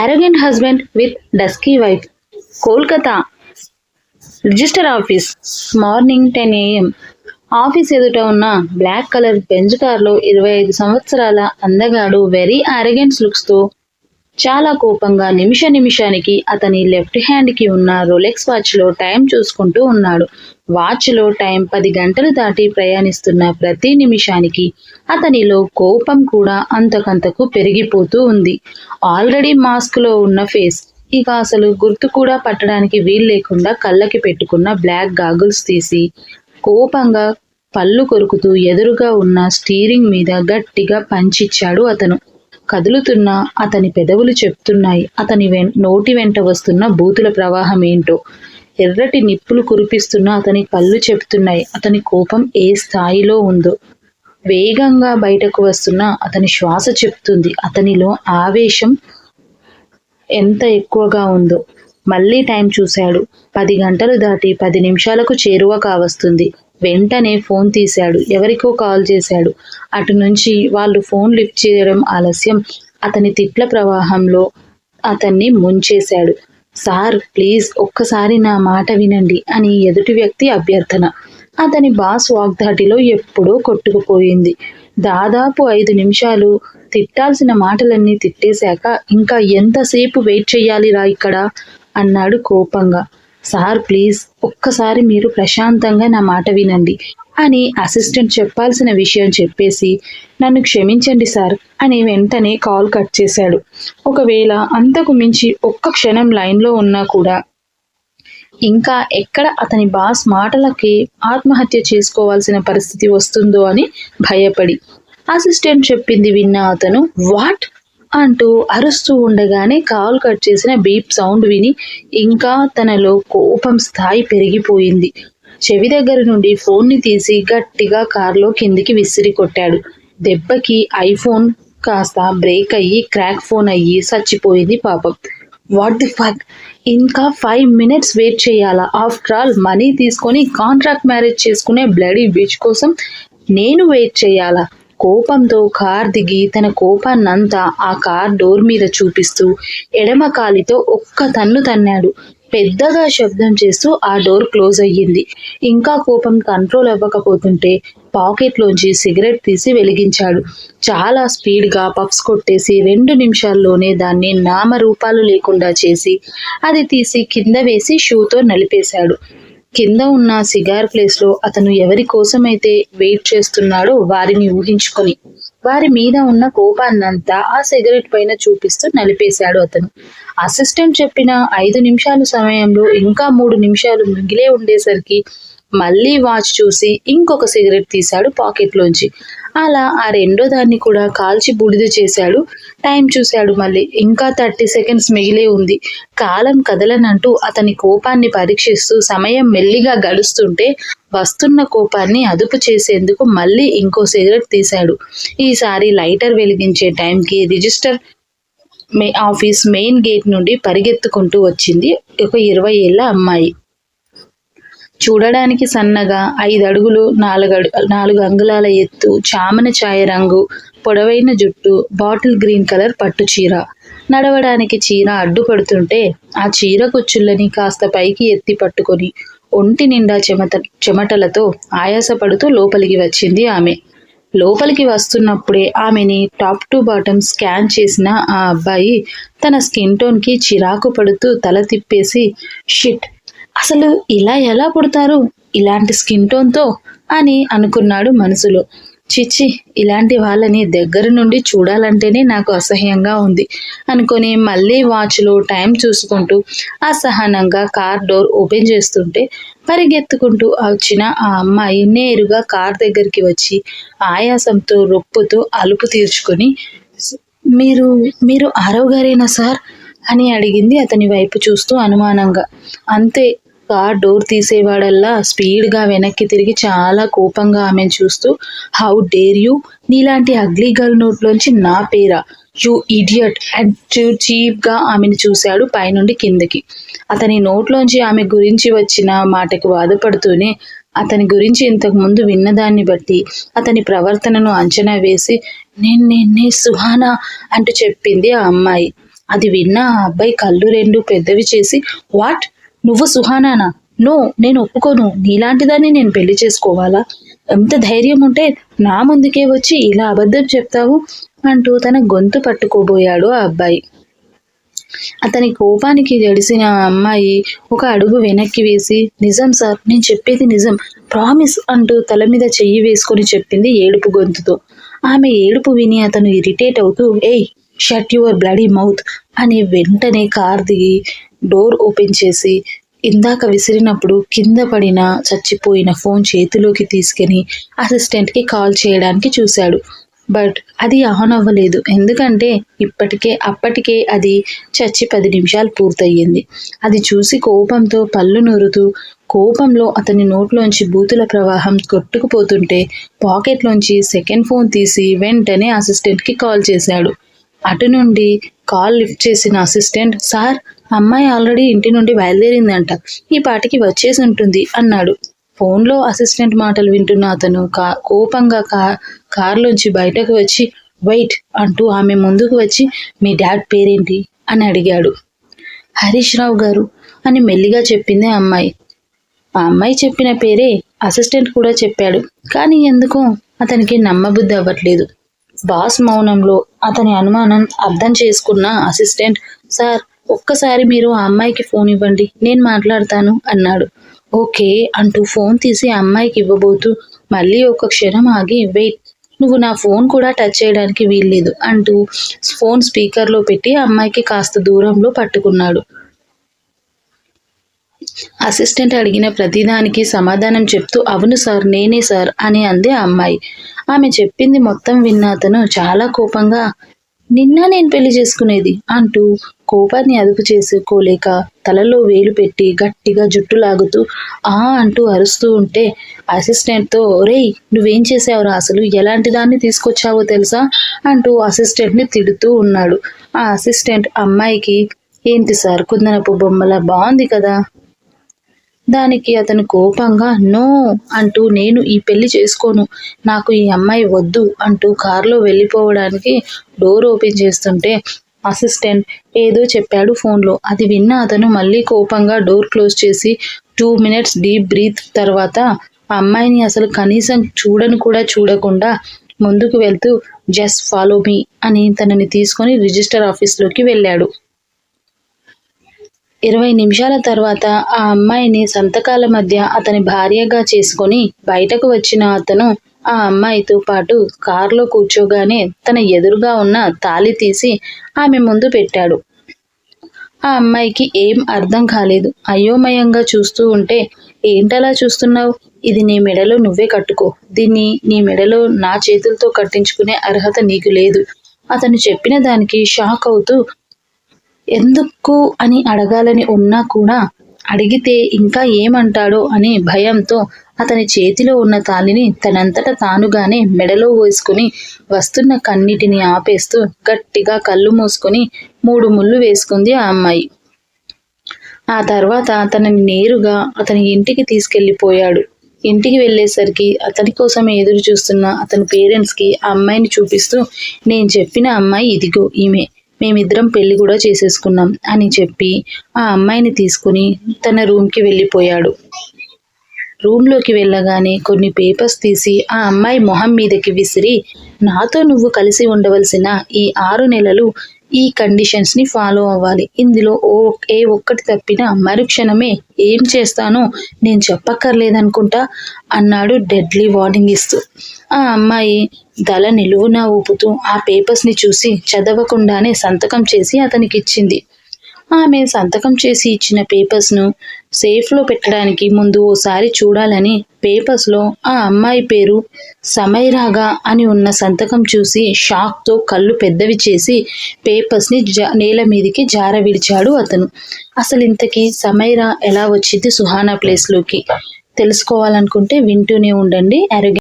arrogant husband with dusky wife. Kolkata register office morning ten AM office ఎదుట ఉన్న black colour Benz కార్లో ఇరవై ఐదు సంవత్సరాల అందగాడు వెరీ అరగెంట్స్ లుక్స్తో చాలా కోపంగా నిమిష నిమిషానికి అతని లెఫ్ట్ హ్యాండ్కి ఉన్న రొలెక్స్ వాచ్లో టైం చూసుకుంటూ ఉన్నాడు. వాచ్లో టైం పది గంటలు దాటి ప్రయాణిస్తున్న ప్రతి నిమిషానికి అతనిలో కోపం కూడా అంతకంతకు పెరిగిపోతూ ఉంది. ఆల్రెడీ మాస్క్లో ఉన్న ఫేస్. ఇక అసలు గుర్తు కూడా పట్టడానికి వీలు లేకుండా కళ్ళకి పెట్టుకున్న బ్లాక్ గాగుల్స్ తీసి కోపంగా పళ్ళు కొరుకుతూ ఎదురుగా ఉన్న స్టీరింగ్ మీద గట్టిగా పంచిచ్చాడు అతను. కదులుతున్న అతని పెదవులు చెప్తున్నాయి. అతని వెం- నోటి వెంట వస్తున్న బూతుల ప్రవాహం ఏంటో. ఎర్రటి నిప్పులు కురిపిస్తున్న అతని కళ్ళు చెప్తున్నాయి అతని కోపం ఏ స్థాయిలో ఉందో. వేగంగా బయటకు వస్తున్న అతని శ్వాస చెప్తుంది అతనిలో ఆవేశం ఎంత ఎక్కువగా ఉందో. మళ్ళీ టైం చూశాడు. పది గంటలు దాటి పది నిమిషాలకు చేరువ కావస్తుంది. వెంటనే ఫోన్ తీశాడు. ఎవరికో కాల్ చేశాడు. అటు నుంచి వాళ్ళు ఫోన్ లిఫ్ట్ చేయడం ఆలస్యం. అతని తిట్ల ప్రవాహంలో అతన్ని ముంచేశాడు. సార్ ప్లీజ్ ఒక్కసారి నా మాట వినండి అని ఎదుటి వ్యక్తి అభ్యర్థన. అతని బాస్ వాగ్దాటిలో ఎప్పుడో కొట్టుకుపోయింది. దాదాపు ఐదు నిమిషాలు తిట్టాల్సిన మాటలన్నీ తిట్టేశాక ఇంకా ఎంతసేపు వెయిట్ చేయాలిరా ఇక్కడ? అన్నాడు కోపంగా. సార్ ప్లీజ్ ఒక్కసారి మీరు ప్రశాంతంగా నా మాట వినండి. అని అసిస్టెంట్ చెప్పాల్సిన విషయం చెప్పేసి నన్ను క్షమించండి సార్ అని వెంటనే కాల్ కట్ చేశాడు. ఒకవేళ అంతకు మించి ఒక్క క్షణం లైన్లో ఉన్నా కూడా ఇంకా ఎక్కడ అతని బాస్ మాటలకి ఆత్మహత్య చేసుకోవాల్సిన పరిస్థితి వస్తుందో అని భయపడి అసిస్టెంట్ చెప్పింది విన్న అతను వాట్? అంటూ అరుస్తూ ఉండగానే కాల్ కట్ చేసిన బీప్ సౌండ్ విని ఇంకా తనలో కోపం స్థాయి పెరిగిపోయింది. చెవి దగ్గర నుండి ఫోన్ని తీసి గట్టిగా కారులో కిందికి విసిరి కొట్టాడు. దెబ్బకి ఐఫోన్ కాస్త బ్రేక్ అయ్యి క్రాక్ ఫోన్ అయ్యి చచ్చిపోయింది పాపం. What the fuck? ఇంకా ఫైవ్ మినిట్స్ వెయిట్ చేయాలా? ఆఫ్టర్ ఆల్ మనీ తీసుకొని కాంట్రాక్ట్ మ్యారేజ్ చేసుకునే బ్లడీ బిచ్ కోసం నేను వెయిట్ చేయాలా? కోపంతో కార్ దిగి తన కోపాన్నంతా ఆ కార్ డోర్ మీద చూపిస్తూ ఎడమ కాలితో ఒక్క తన్ను తన్నాడు. పెద్దగా శబ్దం చేస్తూ ఆ డోర్ క్లోజ్ అయ్యింది. ఇంకా కోపం కంట్రోల్ అవ్వకపోతుంటే పాకెట్లోంచి సిగరెట్ తీసి వెలిగించాడు. చాలా స్పీడ్గా పఫ్స్ కొట్టేసి రెండు నిమిషాల్లోనే దాన్ని నామరూపాలు లేకుండా చేసి అది తీసి కింద వేసి షూతో నలిపేశాడు. కింద ఉన్న సిగార్ ప్లేస్లో అతను ఎవరి కోసమైతే వెయిట్ చేస్తున్నాడో వారిని ఊహించుకొని వారి మీద ఉన్న కోపాన్నంతా ఆ సిగరెట్ పైన చూపిస్తూ నలిపేశాడు అతను. అసిస్టెంట్ చెప్పిన ఐదు నిమిషాల సమయంలో ఇంకా మూడు నిమిషాలు మిగిలే ఉండేసరికి మళ్ళీ వాచ్ చూసి ఇంకొక సిగరెట్ తీశాడు పాకెట్లోంచి. అలా ఆ రెండో దాన్ని కూడా కాల్చి బూడిద చేశాడు. టైం చూశాడు మళ్ళీ. ఇంకా థర్టీ సెకండ్స్ మిగిలే ఉంది. కాలం కదలనంటూ అతని కోపాన్ని పరీక్షిస్తూ సమయం మెల్లిగా గడుస్తుంటే వస్తున్న కోపాన్ని అదుపు చేసేందుకు మళ్ళీ ఇంకో సిగరెట్ తీశాడు. ఈసారి లైటర్ వెలిగించే టైంకి రిజిస్టర్ మే ఆఫీస్ మెయిన్ గేట్ నుండి పరిగెత్తుకుంటూ వచ్చింది. ఒక ఇరవై ఏళ్ళ అమ్మాయి. చూడడానికి సన్నగా ఐదు అడుగులు నాలుగు నాలుగు అంగుళాల ఎత్తు చామన ఛాయ రంగు పొడవైన జుట్టు బాటిల్ గ్రీన్ కలర్ పట్టు చీర. నడవడానికి చీర అడ్డుపడుతుంటే ఆ చీర కుచ్చుళ్ళని కాస్త పైకి ఎత్తి పట్టుకొని ఒంటి నిండా చెమట చెమటలతో ఆయాసపడుతూ లోపలికి వచ్చింది ఆమె. లోపలికి వస్తున్నప్పుడే ఆమెని టాప్ టు బాటమ్ స్కాన్ చేసిన ఆ అబ్బాయి తన స్కిన్ టోన్కి చిరాకు పడుతూ తల తిప్పేసి షిట్ అసలు ఇలా ఎలా పుడతారు? ఇలాంటి స్కిన్ టోన్తో అని అనుకున్నాడు మనసులో. చిచ్చి ఇలాంటి వాళ్ళని దగ్గర నుండి చూడాలంటేనే నాకు అసహ్యంగా ఉంది అనుకొని మళ్ళీ వాచ్లో టైం చూసుకుంటూ అసహనంగా కార్ డోర్ ఓపెన్ చేస్తుంటే పరిగెత్తుకుంటూ వచ్చిన ఆ అమ్మాయి నేరుగా కార్ దగ్గరికి వచ్చి ఆయాసంతో రొప్పుతో అలుపు తీర్చుకొని మీరు మీరు ఆరవ్ గారేనా సార్? అని అడిగింది అతని వైపు చూస్తూ అనుమానంగా. అంతే కార్ డోర్ తీసేవాడల్లా స్పీడ్గా వెనక్కి తిరిగి చాలా కోపంగా ఆమెను చూస్తూ హౌ డేర్ యూ? నీలాంటి అగ్లీ గర్ల్ నోట్లోంచి నా పేరా? You idiot! అండ్ చీప్గా ఆమెను చూశాడు పైనుండి కిందకి. అతని నోట్లోంచి ఆమె గురించి వచ్చిన మాటకు బాధపడుతూనే అతని గురించి ఇంతకు ముందు విన్నదాన్ని బట్టి అతని ప్రవర్తనను అంచనా వేసి నేను నేనే సుహానా అంటూ చెప్పింది ఆ అమ్మాయి. అది విన్న ఆ అబ్బాయి కళ్ళు రెండు పెద్దవి చేసి వాట్? నువ్వు సుహానానా? నో నేను ఒప్పుకోను. నీలాంటిదాన్ని నేను పెళ్ళి చేసుకోవాలా? ఎంత ధైర్యం ఉంటే నా ముందుకే వచ్చి ఇలా అబద్ధం చెప్తావు అంటూ తన గొంతు పట్టుకోబోయాడు ఆ అబ్బాయి. అతని కోపానికి జడిసిన అమ్మాయి ఒక అడుగు వెనక్కి వేసి నిజం సార్ నేను చెప్పేది నిజం. ప్రామిస్ అంటూ తల మీద చెయ్యి వేసుకొని చెప్పింది ఏడుపు గొంతుతో. ఆమె ఏడుపు విని అతను ఇరిటేట్ అవుతూ ఏయ్ షట్ యువర్ బ్లడీ మౌత్ అని వెంటనే కార్ దిగి డోర్ ఓపెన్ చేసి ఇందాక విసిరినప్పుడు కింద పడిన చచ్చిపోయిన ఫోన్ చేతిలోకి తీసుకెని అసిస్టెంట్కి కాల్ చేయడానికి చూశాడు. బట్ అది ఆన్ అవ్వలేదు. ఎందుకంటే ఇప్పటికే అప్పటికే అది చచ్చి పది నిమిషాలు పూర్తయ్యింది. అది చూసి కోపంతో పళ్ళు నూరుతూ కోపంలో అతని నోట్లోంచి బూతుల ప్రవాహం కొట్టుకుపోతుంటే పాకెట్లోంచి సెకండ్ ఫోన్ తీసి వెంటనే అసిస్టెంట్కి కాల్ చేశాడు. అటు నుండి కాల్ లిఫ్ట్ చేసిన అసిస్టెంట్ సార్ అమ్మాయి ఆల్రెడీ ఇంటి నుండి బయలుదేరిందంట. ఈ పాటికి వచ్చేసి ఉంటుంది అన్నాడు. ఫోన్లో అసిస్టెంట్ మాటలు వింటున్న అతను కా కోపంగా కా కారులోంచి బయటకు వచ్చి వెయిట్ అంటూ ఆమె ముందుకు వచ్చి మీ డాడ్ పేరేంటి? అని అడిగాడు. హరీష్ రావు గారు అని మెల్లిగా చెప్పింది అమ్మాయి. ఆ అమ్మాయి చెప్పిన పేరే అసిస్టెంట్ కూడా చెప్పాడు. కానీ ఎందుకో అతనికి నమ్మబుద్ధి అవ్వట్లేదు. బాస్ మౌనంలో అతని అనుమానం అర్థం చేసుకున్న అసిస్టెంట్ సార్ ఒక్కసారి మీరు ఆ అమ్మాయికి ఫోన్ ఇవ్వండి నేను మాట్లాడతాను అన్నాడు. ఓకే అంటూ ఫోన్ తీసి ఆ అమ్మాయికి ఇవ్వబోతూ మళ్ళీ ఒక క్షణం ఆగి వెయిట్ నువ్వు నా ఫోన్ కూడా టచ్ చేయడానికి వీల్లేదు అంటూ ఫోన్ స్పీకర్లో పెట్టి అమ్మాయికి కాస్త దూరంలో పట్టుకున్నాడు. అసిస్టెంట్ అడిగిన ప్రతిదానికి సమాధానం చెప్తూ అవును సార్ నేనే సార్ అని అంది అమ్మాయి. ఆమె చెప్పింది మొత్తం విన్న అతను చాలా కోపంగా నిన్న నేను పెళ్ళి చేసుకునేది అంటూ కోపాన్ని అదుపు చేసుకోలేక తలలో వేలు పెట్టి గట్టిగా జుట్టు లాగుతూ ఆ అంటూ అరుస్తూ ఉంటే అసిస్టెంట్తో ఒరేయ్ నువ్వేం చేసావురా అసలు? ఎలాంటి దాన్ని తీసుకొచ్చావో తెలుసా? అంటూ అసిస్టెంట్ని తిడుతూ ఉన్నాడు. ఆ అసిస్టెంట్ అమ్మాయికి ఏంటి సార్ కుందనపు బొమ్మల బాగుంది కదా? దానికి అతను కోపంగా నో అంటూ నేను ఈ పెళ్ళి చేసుకోను. నాకు ఈ అమ్మాయి వద్దు అంటూ కారులో వెళ్ళిపోవడానికి డోర్ ఓపెన్ చేస్తుంటే అసిస్టెంట్ ఏదో చెప్పాడు ఫోన్లో. అది విన్న అతను మళ్ళీ కోపంగా డోర్ క్లోజ్ చేసి టూ మినిట్స్ డీప్ బ్రీత్ తర్వాత ఆ అమ్మాయిని అసలు కనీసం చూడను కూడా చూడకుండా ముందుకు వెళ్తూ జస్ట్ ఫాలో మీ అని తనని తీసుకొని రిజిస్టర్ ఆఫీస్లోకి వెళ్ళాడు. ఇరవై నిమిషాల తర్వాత ఆ అమ్మాయిని సంతకాల మధ్య అతని భార్యగా చేసుకొని బయటకు వచ్చిన అతను ఆ అమ్మాయితో పాటు కారులో కూర్చోగానే తన ఎదురుగా ఉన్న తాళి తీసి ఆమె ముందు పెట్టాడు. ఆ అమ్మాయికి ఏం అర్థం కాలేదు. అయోమయంగా చూస్తూ ఉంటే ఏంటలా చూస్తున్నావు? ఇది నీ మెడలో నువ్వే కట్టుకో. దీన్ని నీ మెడలో నా చేతులతో కట్టించుకునే అర్హత నీకు లేదు. అతను చెప్పిన దానికి షాక్ అవుతూ ఎందుకు అని అడగాలని ఉన్నా కూడా అడిగితే ఇంకా ఏమంటాడో అని భయంతో అతని చేతిలో ఉన్న తాలిని తనంతట తానుగానే మెడలో వేసుకుని వస్తున్న కన్నిటిని ఆపేస్తూ గట్టిగా కళ్ళు మూసుకుని మూడు ముళ్ళు వేసుకుంది ఆ అమ్మాయి. ఆ తర్వాత అతనిని నేరుగా అతని ఇంటికి తీసుకెళ్ళిపోయాడు ఇంటికి వెళ్ళేసరికి అతని కోసం ఎదురు చూస్తున్న అతని పేరెంట్స్కి ఆ అమ్మాయిని చూపిస్తూ నేను చెప్పిన అమ్మాయి ఇదిగో ఈమె. మేమిద్దరం పెళ్ళి కూడా చేసేసుకున్నాం అని చెప్పి ఆ అమ్మాయిని తీసుకుని తన రూమ్కి వెళ్ళిపోయాడు. రూమ్లోకి వెళ్ళగానే కొన్ని పేపర్స్ తీసి ఆ అమ్మాయి మొహం మీదకి విసిరి నాతో నువ్వు కలిసి ఉండవలసిన ఈ ఆరు నెలలు ఈ కండిషన్స్ని ఫాలో అవ్వాలి. ఇందులో ఓ ఏ ఒక్కటి తప్పినా మరుక్షణమే ఏం చేస్తానో నేను చెప్పక్కర్లేదనుకుంటా అన్నాడు డెడ్లీ వార్నింగ్ ఇస్తూ. ఆ అమ్మాయి దళ నిలువునా ఊపుతూ ఆ పేపర్స్ని చూసి చదవకుండానే సంతకం చేసి అతనికి ఇచ్చింది. ఆమె సంతకం చేసి ఇచ్చిన పేపర్స్ను సేఫ్లో పెట్టడానికి ముందు ఓసారి చూడాలని పేపర్స్లో ఆ అమ్మాయి పేరు సమైరాగా అని ఉన్న సంతకం చూసి షాక్తో కళ్ళు పెద్దవి చేసి పేపర్స్ని జా నేల మీదికి జార విడిచాడు అతను. అసలు ఇంతకీ సమైరా ఎలా వచ్చింది సుహానా ప్లేస్లోకి? తెలుసుకోవాలనుకుంటే వింటూనే ఉండండి. అరగ